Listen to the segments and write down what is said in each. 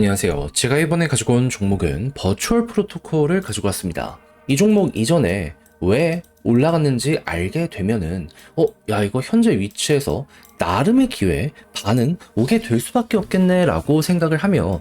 안녕하세요. 제가 이번에 가지고 온 종목은 버추얼 프로토콜을 가지고 왔습니다. 이 종목 이전에 왜 올라갔는지 알게 되면은 어, 야 이거 현재 위치에서 나름의 기회 반은 오게 될 수밖에 없겠네라고 생각을 하며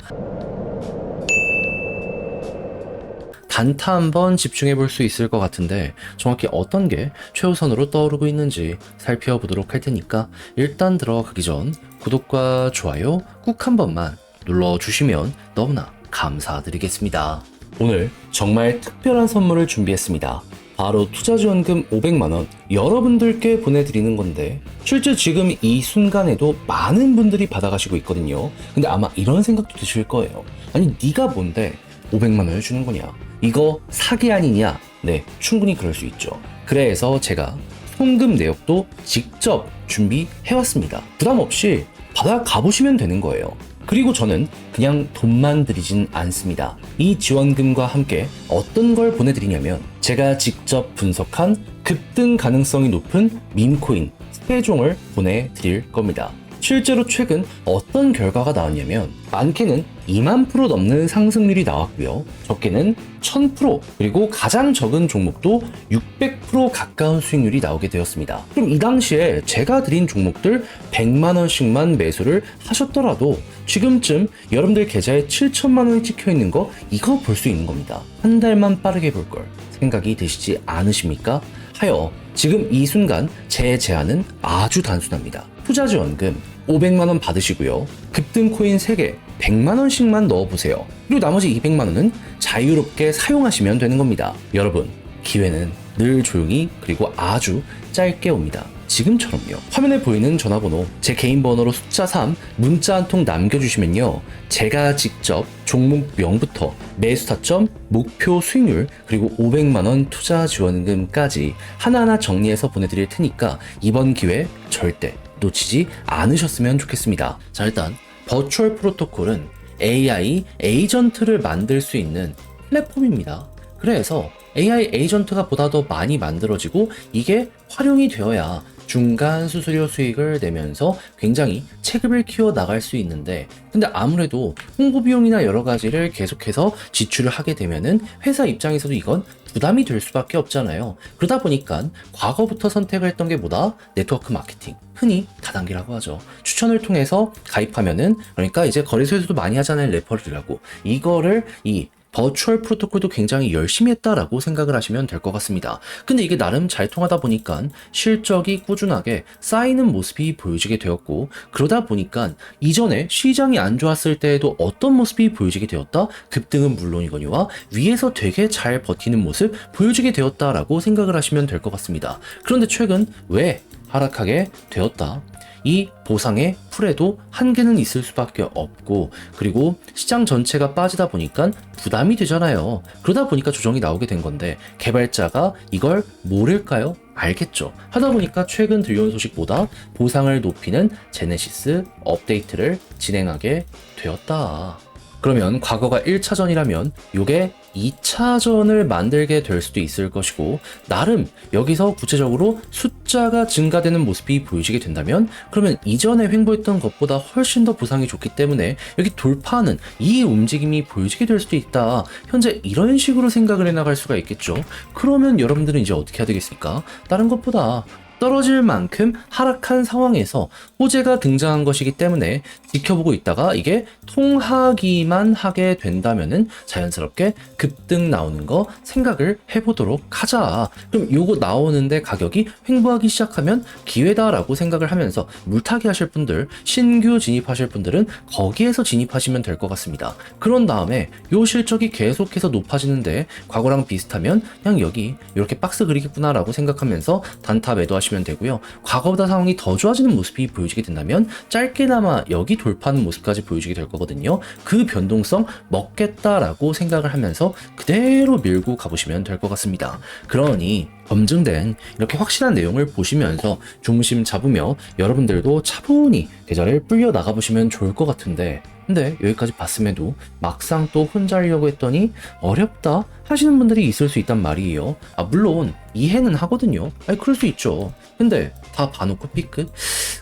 단타 한번 집중해 볼 수 있을 것 같은데 정확히 어떤 게 최우선으로 떠오르고 있는지 살펴보도록 할 테니까 일단 들어가기 전 구독과 좋아요 꾹 한 번만 눌러주시면 너무나 감사드리겠습니다. 오늘 정말 특별한 선물을 준비했습니다. 바로 투자지원금 500만원 여러분들께 보내드리는 건데 실제 지금 이 순간에도 많은 분들이 받아가시고 있거든요. 근데 아마 이런 생각도 드실 거예요. 아니 네가 뭔데 500만원을 주는 거냐? 이거 사기 아니냐? 네, 충분히 그럴 수 있죠. 그래서 제가 송금 내역도 직접 준비해왔습니다. 부담 없이 받아 가보시면 되는 거예요. 그리고 저는 그냥 돈만 드리진 않습니다. 이 지원금과 함께 어떤 걸 보내드리냐면 제가 직접 분석한 급등 가능성이 높은 밈코인 스페종을 보내드릴 겁니다. 실제로 최근 어떤 결과가 나왔냐면 많게는 2만 프로 넘는 상승률이 나왔고요. 적게는 1000% 그리고 가장 적은 종목도 600% 가까운 수익률이 나오게 되었습니다. 그럼 이 당시에 제가 드린 종목들 100만 원씩만 매수를 하셨더라도 지금쯤 여러분들 계좌에 7천만 원이 찍혀 있는 거 이거 볼 수 있는 겁니다. 한 달만 빠르게 볼 걸 생각이 드시지 않으십니까? 하여 지금 이 순간 제 제안은 아주 단순합니다. 투자 지원금 500만 원 받으시고요. 급등 코인 3개 100만 원씩만 넣어 보세요. 그리고 나머지 200만 원은 자유롭게 사용하시면 되는 겁니다. 여러분, 기회는 늘 조용히 그리고 아주 짧게 옵니다. 지금처럼요. 화면에 보이는 전화번호, 제 개인 번호로 숫자 3, 문자 한 통 남겨주시면요. 제가 직접 종목명부터 매수 타점, 목표 수익률, 그리고 500만원 투자 지원금까지 하나하나 정리해서 보내드릴 테니까 이번 기회 절대 놓치지 않으셨으면 좋겠습니다. 자, 일단 버추얼 프로토콜은 AI 에이전트를 만들 수 있는 플랫폼입니다. 그래서 AI 에이전트가 보다 더 많이 만들어지고 이게 활용이 되어야 중간 수수료 수익을 내면서 굉장히 체급을 키워 나갈 수 있는데 근데 아무래도 홍보 비용이나 여러 가지를 계속해서 지출을 하게 되면은 회사 입장에서도 이건 부담이 될 수밖에 없잖아요. 그러다 보니까 과거부터 선택을 했던 게 뭐다? 네트워크 마케팅. 흔히 다단계라고 하죠. 추천을 통해서 가입하면은 그러니까 이제 거래소에서도 많이 하잖아요. 레퍼럴이라고. 이거를 이 버추얼 프로토콜도 굉장히 열심히 했다라고 생각을 하시면 될 것 같습니다. 근데 이게 나름 잘 통하다 보니까 실적이 꾸준하게 쌓이는 모습이 보여지게 되었고 그러다 보니까 이전에 시장이 안 좋았을 때에도 어떤 모습이 보여지게 되었다? 급등은 물론이거니와 위에서 되게 잘 버티는 모습 보여지게 되었다라고 생각을 하시면 될 것 같습니다. 그런데 최근 왜 하락하게 되었다? 이 보상의 풀에도 한계는 있을 수밖에 없고 그리고 시장 전체가 빠지다 보니까 부담이 되잖아요. 그러다 보니까 조정이 나오게 된 건데 개발자가 이걸 모를까요? 알겠죠. 하다 보니까 최근 들려온 소식보다 보상을 높이는 제네시스 업데이트를 진행하게 되었다. 그러면 과거가 1차전이라면 요게 2차전을 만들게 될 수도 있을 것이고 나름 여기서 구체적으로 숫자가 증가되는 모습이 보여지게 된다면 그러면 이전에 횡보했던 것보다 훨씬 더 보상이 좋기 때문에 여기 돌파하는 이 움직임이 보여지게 될 수도 있다. 현재 이런 식으로 생각을 해나갈 수가 있겠죠. 그러면 여러분들은 이제 어떻게 해야 되겠습니까? 다른 것보다 떨어질 만큼 하락한 상황에서 호재가 등장한 것이기 때문에 지켜보고 있다가 이게 통하기만 하게 된다면은 자연스럽게 급등 나오는 거 생각을 해보도록 하자. 그럼 요거 나오는데 가격이 횡보하기 시작하면 기회다라고 생각을 하면서 물타기 하실 분들, 신규 진입하실 분들은 거기에서 진입하시면 될 것 같습니다. 그런 다음에 요 실적이 계속해서 높아지는데 과거랑 비슷하면 그냥 여기 이렇게 박스 그리겠구나라고 생각하면서 단타 매도하시면 하시면 되고요. 과거보다 상황이 더 좋아지는 모습이 보여지게 된다면 짧게나마 여기 돌파하는 모습까지 보여지게 될 거거든요. 그 변동성 먹겠다라고 생각을 하면서 그대로 밀고 가보시면 될 것 같습니다. 그러니 검증된 이렇게 확실한 내용을 보시면서 중심 잡으며 여러분들도 차분히 계좌를 불려 나가보시면 좋을 것 같은데 근데 여기까지 봤음에도 막상 또 혼자 하려고 했더니 어렵다 하시는 분들이 있을 수 있단 말이에요. 아, 물론 이해는 하거든요. 아니, 그럴 수 있죠. 근데 다 봐놓고 삐끗?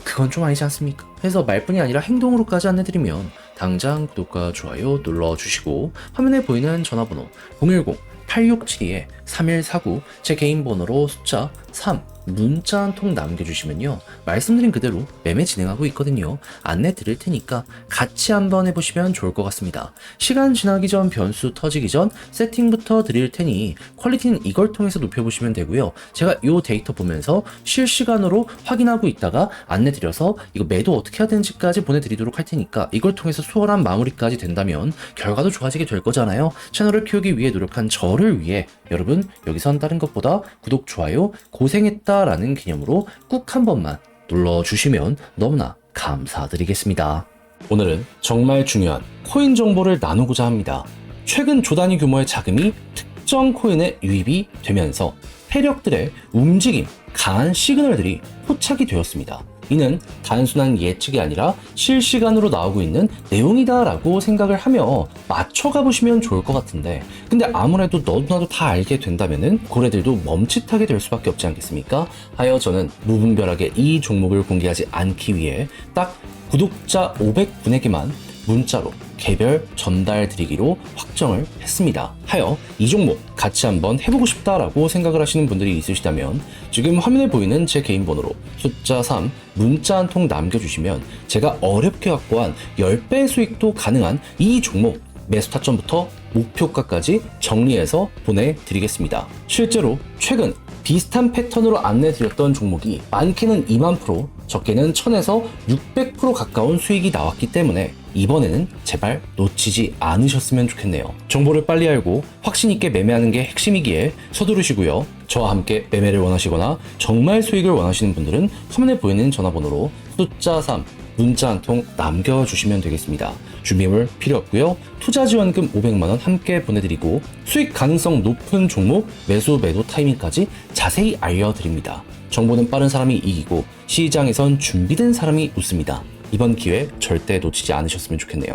그건 좀 아니지 않습니까? 해서 말뿐이 아니라 행동으로까지 안내드리면 당장 구독과 좋아요 눌러주시고 화면에 보이는 전화번호 010-8672-3149 제 개인 번호로 숫자 3 문자 한 통 남겨주시면요 말씀드린 그대로 매매 진행하고 있거든요. 안내 드릴 테니까 같이 한번 해보시면 좋을 것 같습니다. 시간 지나기 전 변수 터지기 전 세팅부터 드릴 테니 퀄리티는 이걸 통해서 높여보시면 되고요. 제가 이 데이터 보면서 실시간으로 확인하고 있다가 안내 드려서 이거 매도 어떻게 해야 되는지까지 보내드리도록 할 테니까 이걸 통해서 수월한 마무리까지 된다면 결과도 좋아지게 될 거잖아요. 채널을 키우기 위해 노력한 저를 위해 여러분 여기선 다른 것보다 구독 좋아요 고생했다 라는 개념으로 꾹 한 번만 눌러주시면 너무나 감사드리겠습니다 오늘은 정말 중요한 코인 정보를 나누고자 합니다 최근 조단위 규모의 자금이 특정 코인에 유입이 되면서 세력들의 움직임, 강한 시그널들이 포착이 되었습니다. 이는 단순한 예측이 아니라 실시간으로 나오고 있는 내용이다라고 생각을 하며 맞춰가 보시면 좋을 것 같은데 근데 아무래도 너도나도 다 알게 된다면은 고래들도 멈칫하게 될 수밖에 없지 않겠습니까? 하여 저는 무분별하게 이 종목을 공개하지 않기 위해 딱 구독자 500분에게만 문자로 개별 전달 드리기로 확정을 했습니다. 하여 이 종목 같이 한번 해보고 싶다라고 생각을 하시는 분들이 있으시다면 지금 화면에 보이는 제 개인 번호로 숫자 3 문자 한 통 남겨주시면 제가 어렵게 확보한 10배 수익도 가능한 이 종목 매수 타점부터 목표가까지 정리해서 보내드리겠습니다. 실제로 최근 비슷한 패턴으로 안내드렸던 종목이 많게는 2만 프로, 적게는 1000에서 600% 가까운 수익이 나왔기 때문에 이번에는 제발 놓치지 않으셨으면 좋겠네요. 정보를 빨리 알고 확신 있게 매매하는 게 핵심이기에 서두르시고요. 저와 함께 매매를 원하시거나 정말 수익을 원하시는 분들은 화면에 보이는 전화번호로 숫자 3 문자 한 통 남겨주시면 되겠습니다. 준비물 필요 없고요. 투자 지원금 500만원 함께 보내드리고 수익 가능성 높은 종목 매수 매도 타이밍까지 자세히 알려드립니다. 정보는 빠른 사람이 이기고 시장에선 준비된 사람이 웃습니다. 이번 기회 절대 놓치지 않으셨으면 좋겠네요.